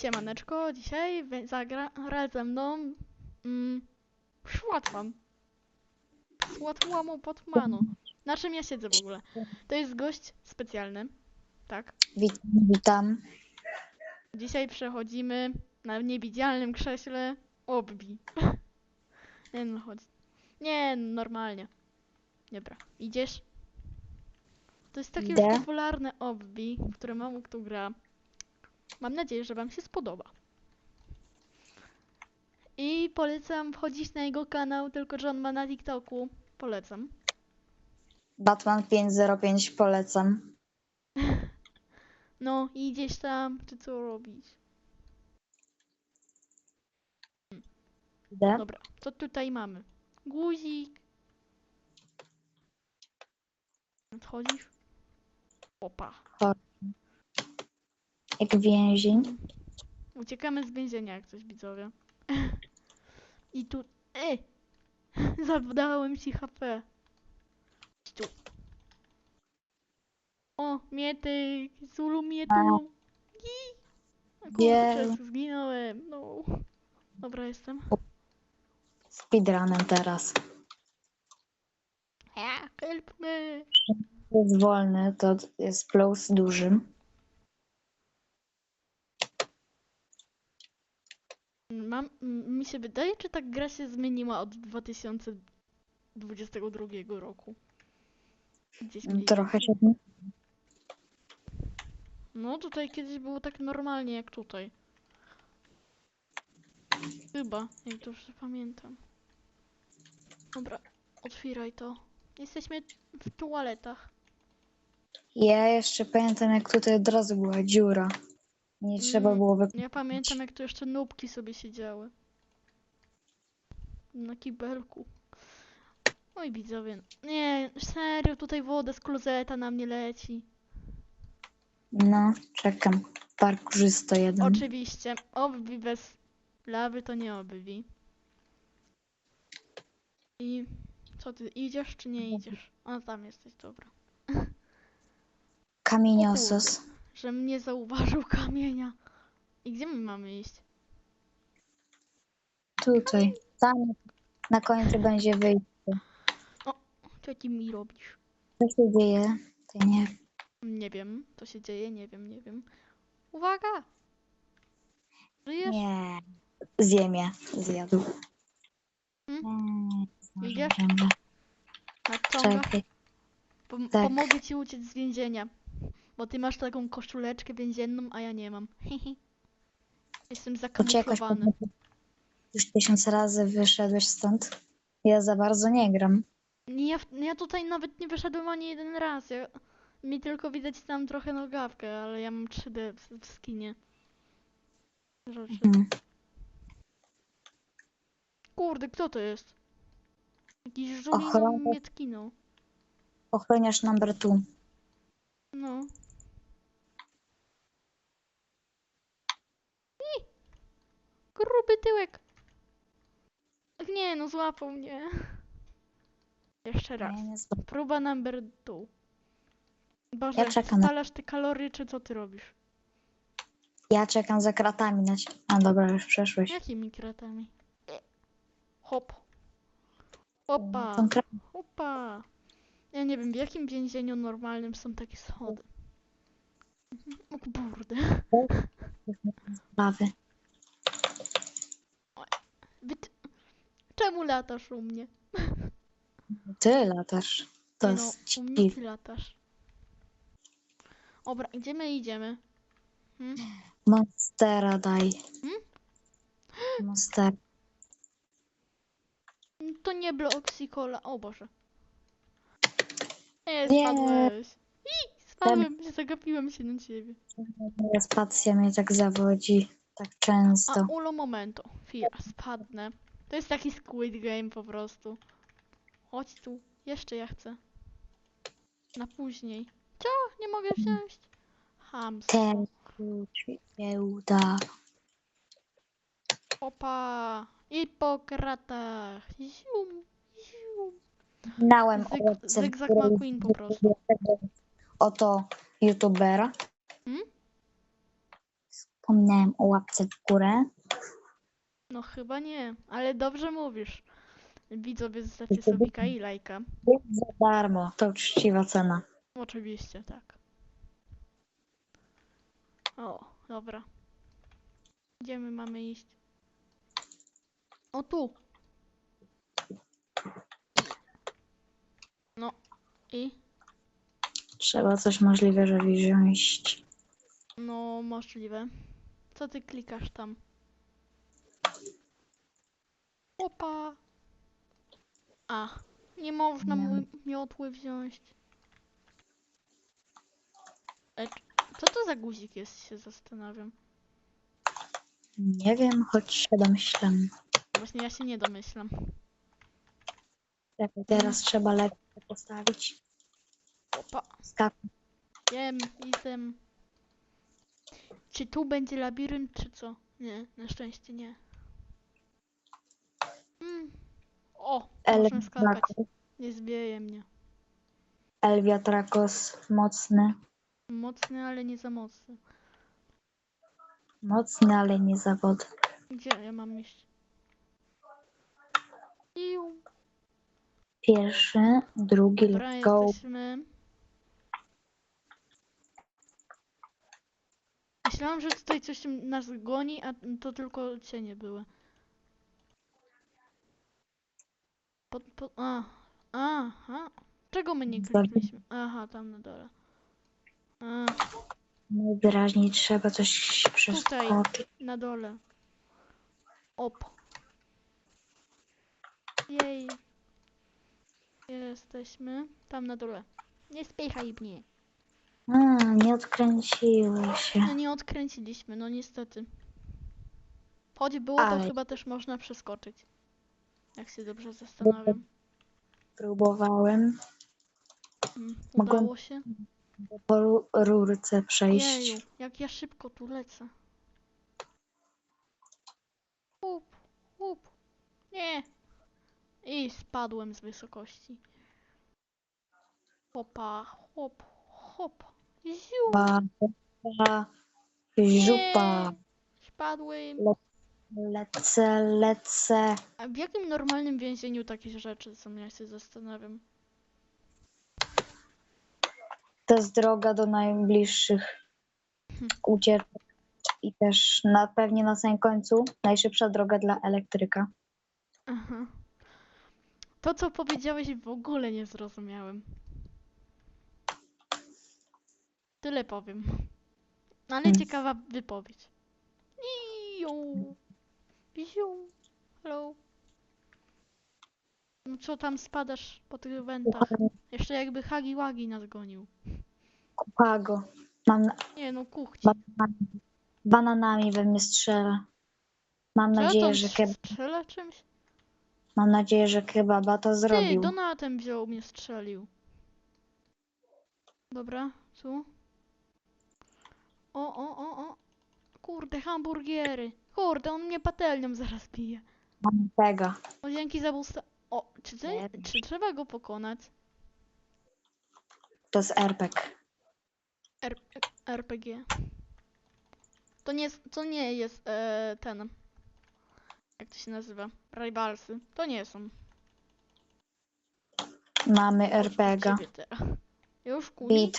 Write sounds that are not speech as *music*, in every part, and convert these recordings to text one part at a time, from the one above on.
Siemaneczko, dzisiaj zagra gra ze mną mm, Szłatwan. Słatłamu Potmanu. Na czym ja siedzę w ogóle? To jest gość specjalny, tak? Witam, witam. Dzisiaj przechodzimy na niewidzialnym krześle obbi. *laughs* Nie no, chodź. Nie, normalnie. Dobra, idziesz? To jest takie już popularne obbi, które mało kto gra. Mam nadzieję, że wam się spodoba. I polecam wchodzić na jego kanał, tylko że on ma na TikToku. Polecam. Batman 505 polecam. No, idziesz tam, czy co robisz? Idę. Dobra, co tutaj mamy? Guzik. Odchodzisz? Opa. Jak więzień. Uciekamy z więzienia, jak coś widzowie. I tu... Ej! Zadałem ci HP. Tu. O, mietyk! Zulu mietu! Kurczę, zginąłem. No. Dobra, jestem. Speedrunem teraz. Ja, help me! Jest wolny, to jest plus dużym. Mam, mi się wydaje, czy ta gra się zmieniła od 2022 roku. Gdzieś mniej Trochę się... No tutaj kiedyś było tak normalnie jak tutaj. Chyba, jak dobrze pamiętam. Dobra, otwieraj to. Jesteśmy w toaletach. Ja jeszcze pamiętam, jak tutaj od razu była dziura. Nie trzeba Mm, było wy... Ja pamiętam jak tu jeszcze nóbki sobie siedziały. Na kibelku. Oj widzowie. Nie, serio, tutaj woda z klozeta na mnie leci. No, czekam. Parkurzysto jeden. Oczywiście, obwi bez lawy to nie obwi. I co ty, idziesz czy nie idziesz? A tam jesteś, dobra. Kamieniosos. Że mnie zauważył *laughs* kamienia. I gdzie my mamy iść? Tutaj. Tam na końcu będzie wyjście. Co ty mi robisz? Co się dzieje? To nie. Nie wiem, co się dzieje, nie wiem, nie wiem. Uwaga! Żyjesz? Nie. Ziemię zjadł. Nie, Idziesz? ziemia. Nadciąga? Czekaj. Pom- Tak. Pomogę ci uciec z więzienia. Bo ty masz taką koszuleczkę więzienną, a ja nie mam. Jestem Uciekasz. zakamuflowany. Już tysiąc razy wyszedłeś stąd. Ja za bardzo nie gram. Ja, w- ja tutaj nawet nie wyszedłem ani jeden raz. Ja, mi tylko widać tam trochę nogawkę, ale ja mam 3D w, w skinie. Rzeczy. Mhm. Kurde, kto to jest? Jakiś żuliną Ochroniarz. mnie tkinął. Ochroniarz number two. No. I! Gruby tyłek! Ach nie, no złapał mnie. Jeszcze raz. Nie, nie zła- Próba number two. Boże, Ja czekam na- spalasz te kalorie, czy co ty robisz? Ja czekam za kratami na. A dobra, już przeszłeś. Jakimi kratami? Hop. Hopa, Tą kratą hopa. Ja nie wiem, w jakim więzieniu normalnym są takie schody. Mhm. O kurde. lawy. Czemu latasz u mnie? Ty latasz. To Nie no, jest u mnie ty latasz. Dobra, gdzie my idziemy? Hmm? Monstera daj. Hmm? Monster. To nie Bloxycola. O Boże. Nie, Nie. spadłeś. I spadłem, zagapiłem się na ciebie. Spacja mnie tak zawodzi. Tak A często. ulo momento. Chwila, spadnę. To jest taki Squid Game po prostu. Chodź tu. Jeszcze ja chcę. Na później. Co? Nie mogę wziąć. Hamstwo. Ten ci się uda. Opa. I po kratach. Zium, zium. Znałem Zyg- w Zygzak McQueen po prostu. Oto youtubera. Wspominałem o łapce w górę. No chyba nie, ale dobrze mówisz. Widzowie zostawcie subika i lajka. Jest za darmo, to uczciwa cena. Oczywiście, tak. O, dobra. Gdzie my mamy iść? O, tu. No i? Trzeba coś możliwe, żeby wziąć. No, możliwe. Co ty klikasz tam? Opa! A, nie można Nie. miotły wziąć. E, co to za guzik jest, się zastanawiam. Nie wiem, choć się domyślam. Właśnie ja się nie domyślam. Czekaj, Teraz trzeba lepiej postawić. Opa, Skak. wiem, jestem. Czy tu będzie labirynt, czy co? Nie, na szczęście nie. Mm. O, można skakać. Nie zbieje mnie. Elviatrakos mocny. Mocny, ale nie za mocny. Mocny, ale nie zawodny. Gdzie ja mam iść? Iu. Pierwszy, drugi, Dobra, let's go. jesteśmy. Myślałam, że tutaj coś nas goni, a to tylko cienie były. Pod, pod, a, aha. Czego my nie klikliśmy? Aha, tam na dole. A, Najwyraźniej trzeba coś przeskoczyć. na dole. Op. Jej. Jesteśmy tam na dole. Nie spiechaj mnie. A, nie odkręciły się. No nie odkręciliśmy, no niestety. Choć było to Ale- chyba też można przeskoczyć. Jak się dobrze zastanawiam. Próbowałem Mm, Udało się. po ru- rurce przejść. Jeju, jak ja szybko tu lecę. Hup, hup. Nie. I spadłem z wysokości. Hopa, hop, hop. Ziu. Ba, ba, Żupa. Spadłem. Lecę, lecę. A w jakim normalnym więzieniu takie rzeczy są, ja się zastanawiam. To jest droga do najbliższych Hm. ucieczek. I też na, pewnie na samym końcu najszybsza droga dla elektryka. Aha. To, co powiedziałeś, w ogóle nie zrozumiałem. Tyle powiem. Ale Hmm. ciekawa wypowiedź. Iu. Iu. Hello. No co tam spadasz po tych wentach? Jeszcze jakby Hagi Wagi nas gonił. Kupago. Mam na, Nie no, kuchci. bananami, bananami we mnie strzela. Mam nadzieję, że keb, strzela czymś? mam nadzieję, że kebaba to Ty, zrobił. Donatem wziął mnie strzelił. Dobra, tu. O, o, o, o. Kurde, hamburgery. Kurde, on mnie patelnią zaraz bije. Mam tego. O, dzięki za busta. O, czy, ty, Nie. czy trzeba go pokonać? To jest RPG. R RPG. To nie, jest- to nie jest e, ten. Jak to się nazywa? Rivalsy. To nie są. Mamy RPG. ciebie teraz. Już kuli.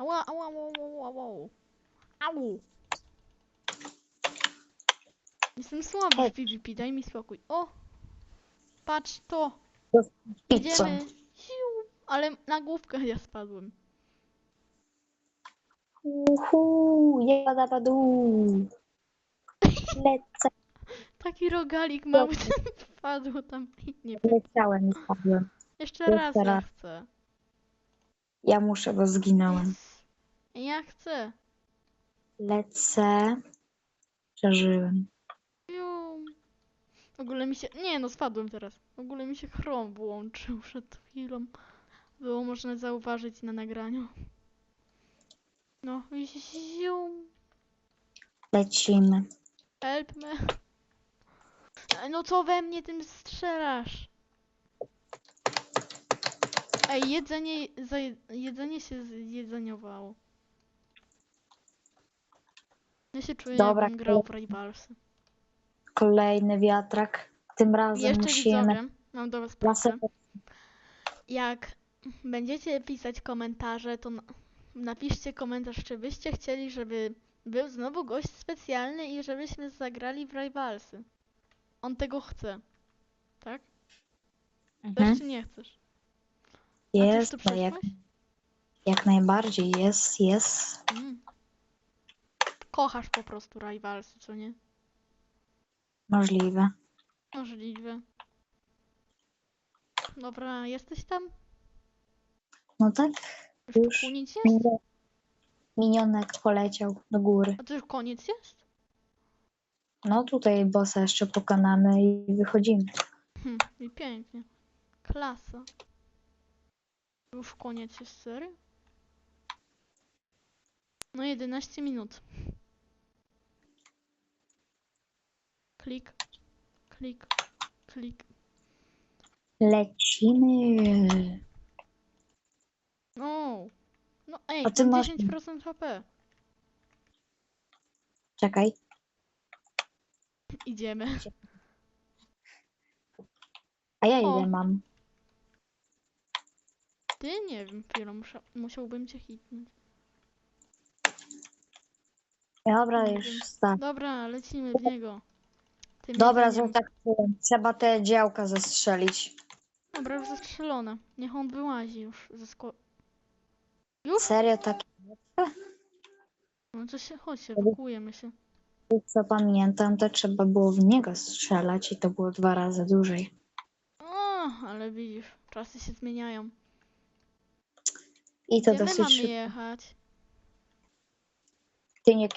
Ała, ała, ała, ała, ała. Au. Jestem słaby w. PvP, daj mi spokój. O! Patrz to! Idziemy! Siu! Ale na główkę ja spadłem. Uhu, jada badu. *laughs* Lecę, Taki rogalik mały wpadł tam nie leciałem i spadłem. Jeszcze Jeszcze raz ja raz. chcę. Ja muszę, bo zginąłem. Ja chcę. Lecę. Przeżyłem. Siu. W ogóle mi się... Nie no, spadłem teraz. W ogóle mi się chrom włączył przed chwilą. Było można zauważyć na nagraniu. No, zium. Lecimy. Help me. No co we mnie tym strzelasz? Ej, jedzenie, za, jedzenie się zjedzeniowało. Ja się czuję, Dobra, jakbym grał w Rivalsy. Kolejny wiatrak. Tym razem Jeszcze musimy... widzowie, mam do was prośbę. Jak będziecie pisać komentarze, to na- napiszcie komentarz, czy byście chcieli, żeby był znowu gość specjalny i żebyśmy zagrali w Rivalsy. On tego chce. Tak? Mhm. czy nie chcesz? A ty już Jest, tu no jak, jak najbardziej, jest, jest. Mm. Kochasz po prostu Rivalsy, co nie? Możliwe. Możliwe. Dobra, jesteś tam? No tak, Już Już. koniec jest? minio- minionek poleciał do góry. A to już koniec jest? No tutaj bossa jeszcze pokonamy i wychodzimy. Hm, i pięknie. Klasa. Już koniec jest sery? No 11 minut. Klik. Klik. Klik. Lecimy. O. No ej, A ty mam masz- 10% HP. Czekaj. Idziemy. A ja O. ile mam? Ty nie wiem, musza, musiałbym cię hitnąć. Dobra, już start. Dobra, lecimy w niego. Tym Dobra, jedzeniem. tak powiem. Trzeba te działka zestrzelić. Dobra, już zastrzelone. Niech on wyłazi już ze sko... Już? Serio tak No to się, chodź się, się. co pamiętam, to trzeba było w niego strzelać i to było dwa razy dłużej. O, ale widzisz, czasy się zmieniają. I to Gdzie my dosyć mamy szybko. jechać? Ty nie,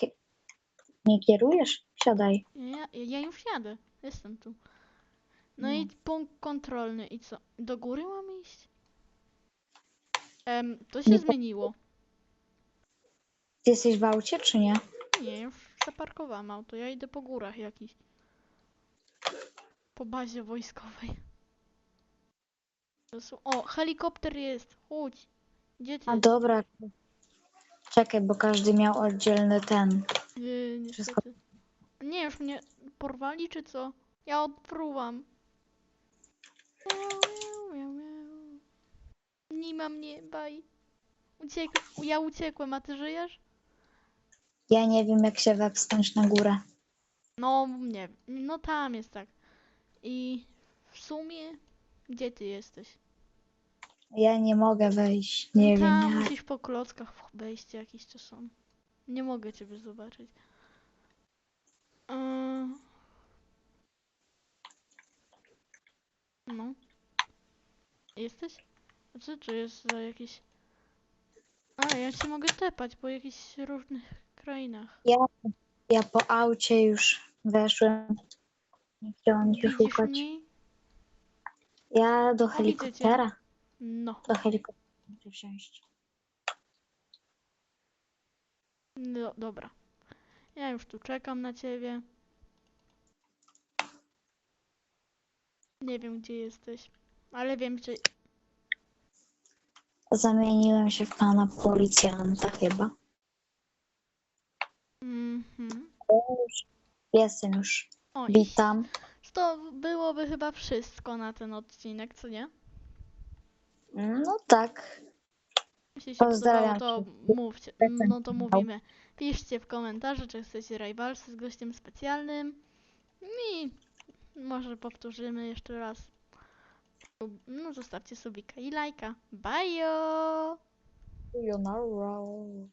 nie kierujesz? Siadaj. Ja, ja już jadę, jestem tu. No i punkt kontrolny. I co? Do góry mamy iść? Em, to się Nie po- zmieniło. Ty jesteś w aucie, czy nie? Nie, już zaparkowałam auto. Ja idę po górach jakiś. Po bazie wojskowej. To są- O, helikopter jest. Chodź. Gdzie ty? A dobra. Czekaj, bo każdy miał oddzielny ten. Yy, Wszystko-. Nie, już mnie porwali, czy co? Ja odpruwam. Miau, miau, miau. Nie ma mnie, baj. Uciek... Ja uciekłem, a ty żyjesz? Ja nie wiem, jak się wepchnąć na górę. No, nie. No tam jest tak. I w sumie, gdzie ty jesteś? Ja nie mogę wejść. Nie no wiem tam jak. musisz po klockach wejść jakieś to są. Nie mogę ciebie zobaczyć. Yy... No. Jesteś? A co to jest za jakieś... A, ja cię mogę tepać po jakichś różnych krainach. Ja po aucie już weszłem. Nie chciałam cię Widzisz szukać. mnie? Ja do widzę cię. helikoptera. No. Do helikoptera muszę wsiąść. No, dobra. Ja już tu czekam na ciebie. Nie wiem, gdzie jesteś, ale wiem, że Zamieniłem się w pana policjanta chyba. Mhm. Już Jestem już. O, i Witam. to byłoby chyba wszystko na ten odcinek, co nie? No tak. Jeśli się podobało, Pozdrawiam to wszystkich. mówcie. No to mówimy. Piszcie w komentarzu, czy chcecie Rivalsy z gościem specjalnym. I może powtórzymy jeszcze raz. No zostawcie subika i lajka. Bye! You know.